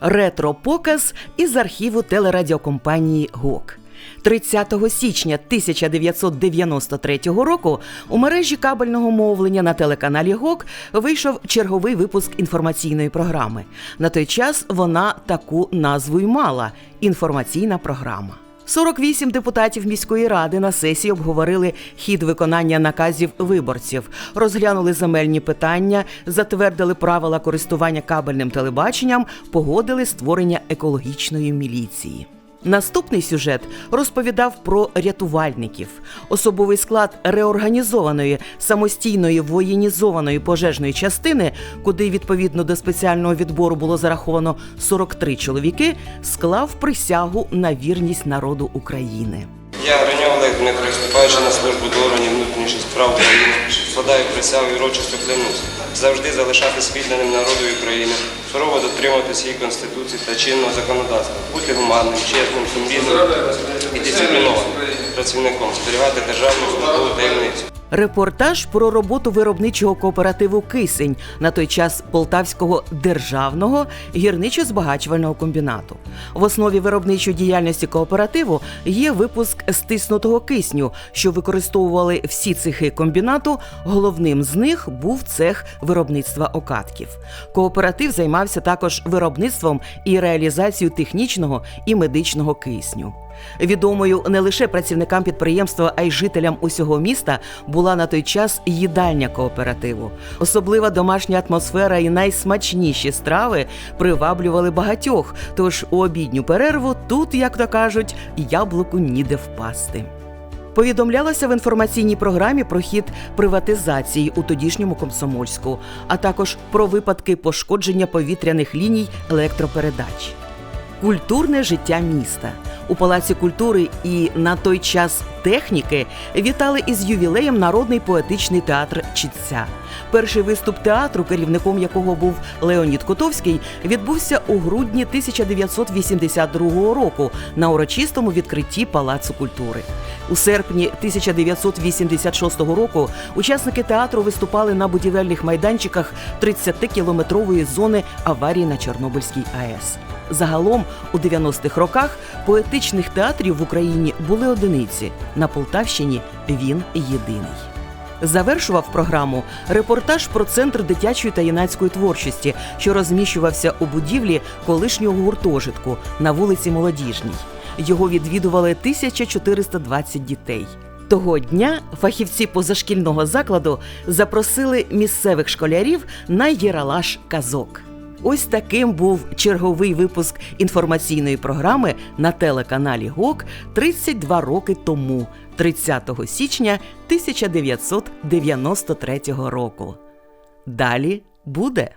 Ретро-показ із архіву телерадіокомпанії ГОК. 30 січня 1993 року у мережі кабельного мовлення на телеканалі ГОК вийшов черговий випуск інформаційної програми. На той час вона таку назву й мала інформаційна програма. 48 депутатів міської ради на сесії обговорили хід виконання наказів виборців, розглянули земельні питання, затвердили правила користування кабельним телебаченням, погодили створення екологічної міліції. Наступний сюжет розповідав про рятувальників. Особовий склад реорганізованої самостійної воєнізованої пожежної частини, куди відповідно до спеціального відбору було зараховано 43 чоловіки, склав присягу на вірність народу України. Я Граньов Олег Дмитро, вступаючи на службу до органів внутрішніх справ України, складаю присягу і урочисто клянусь завжди залишатись відданим народу України, сурово дотримуватися її конституції та чинного законодавства, бути гуманним, чесним, сумлінним і дисциплінованим працівником, зберігати державну службову таємницю. Репортаж про роботу виробничого кооперативу Кисень на той час Полтавського державного гірничо-збагачувального комбінату. В основі виробничої діяльності кооперативу є випуск стиснутого кисню, що використовували всі цехи комбінату. Головним з них був цех виробництва окатків. Кооператив займався також виробництвом і реалізацією технічного і медичного кисню. Відомою не лише працівникам підприємства, а й жителям усього міста була на той час їдальня кооперативу. Особлива домашня атмосфера і найсмачніші страви приваблювали багатьох. Тож у обідню перерву тут, як то кажуть, яблуку ніде впасти. Повідомлялося в інформаційній програмі про хід приватизації у тодішньому комсомольську, а також про випадки пошкодження повітряних ліній електропередач. Культурне життя міста у Палаці культури і на той час техніки вітали із ювілеєм народний поетичний театр Чітця. Перший виступ театру, керівником якого був Леонід Котовський, відбувся у грудні 1982 року на урочистому відкритті Палацу культури. У серпні 1986 року учасники театру виступали на будівельних майданчиках 30-кілометрової зони аварії на Чорнобильській АЕС. Загалом у 90-х роках поетичних театрів в Україні були одиниці. На Полтавщині він єдиний. Завершував програму репортаж про центр дитячої та юнацької творчості, що розміщувався у будівлі колишнього гуртожитку на вулиці Молодіжній. Його відвідували 1420 дітей. Того дня фахівці позашкільного закладу запросили місцевих школярів на єралаш казок. Ось таким був черговий випуск інформаційної програми на телеканалі ГОК 32 роки тому, 30 січня 1993 року. Далі буде.